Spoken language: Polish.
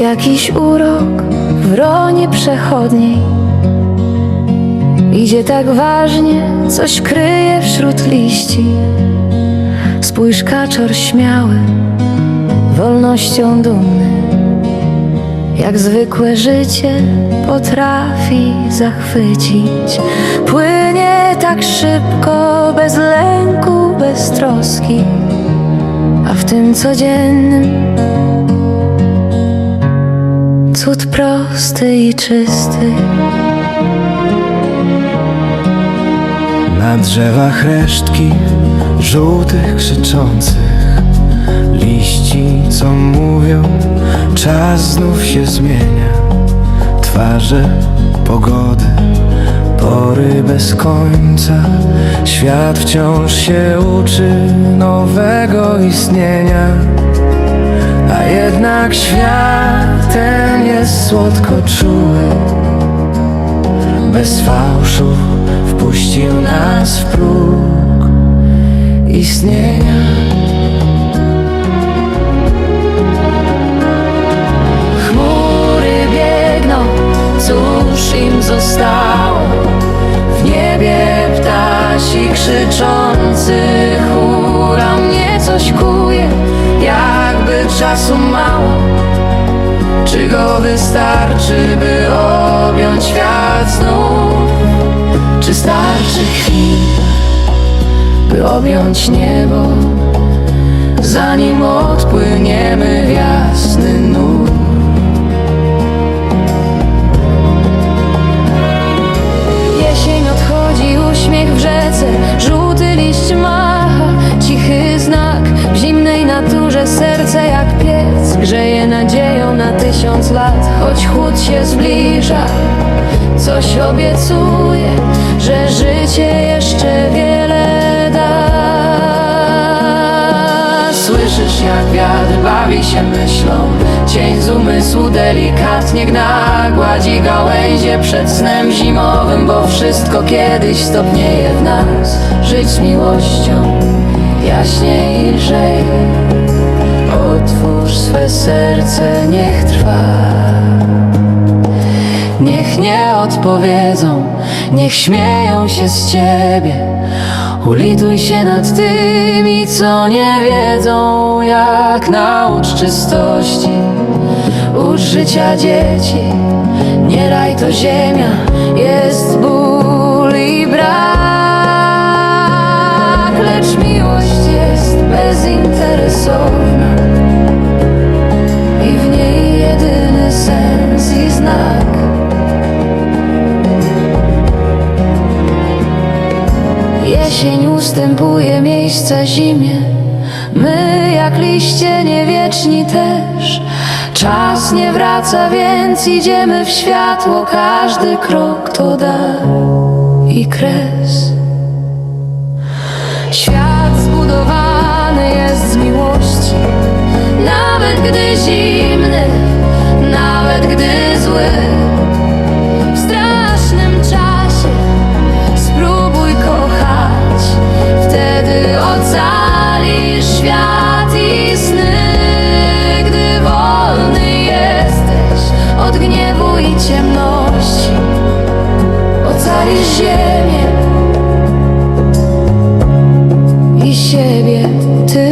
jakiś urok w ronie przechodniej. Idzie tak ważnie, coś kryje wśród liści. Spójrz kaczor śmiały, wolnością dumny. Jak zwykłe życie potrafi zachwycić. Płynie tak szybko, bez lęku, bez troski. A w tym codziennym cud prosty i czysty. Na drzewach resztki żółtych krzyczących liści, co mówią, czas znów się zmienia. Twarze, pogody, pory bez końca. Świat wciąż się uczy nowego istnienia. A jednak świat ten jest słodko czuły bez fałszu wpuścił nas w próg istnienia. Chmury biegną, cóż im zostało? W niebie ptasi krzyczący czasu mało. Czy go wystarczy, by objąć świat znów? Czy starczy chwil, by objąć niebo, zanim odpłyniemy tysiąc lat, choć chłód się zbliża, coś obiecuje, że życie jeszcze wiele da. Słyszysz jak wiatr bawi się myślą. Cień z umysłu delikatnie gna Gładzi gałęzie przed snem zimowym Bo wszystko kiedyś stopnieje w nas. Żyć z miłością jaśniej i lżej Otwórz swe serce, niech trwa Niech nie odpowiedzą, niech śmieją się z ciebie. Ulituj się nad tymi, co nie wiedzą, jak naucz czystości. Ucz życia dzieci, nie raj to ziemia, jest ból i brak, lecz miłość jest bezinteresowna jedyny sens i znak. Jesień ustępuje miejsca zimie. My jak liście niewieczni też. Czas nie wraca, więc idziemy w światło. Każdy krok to dar i kres. Świat zbudowany jest z miłości. Nawet gdy zimny, siebie, ty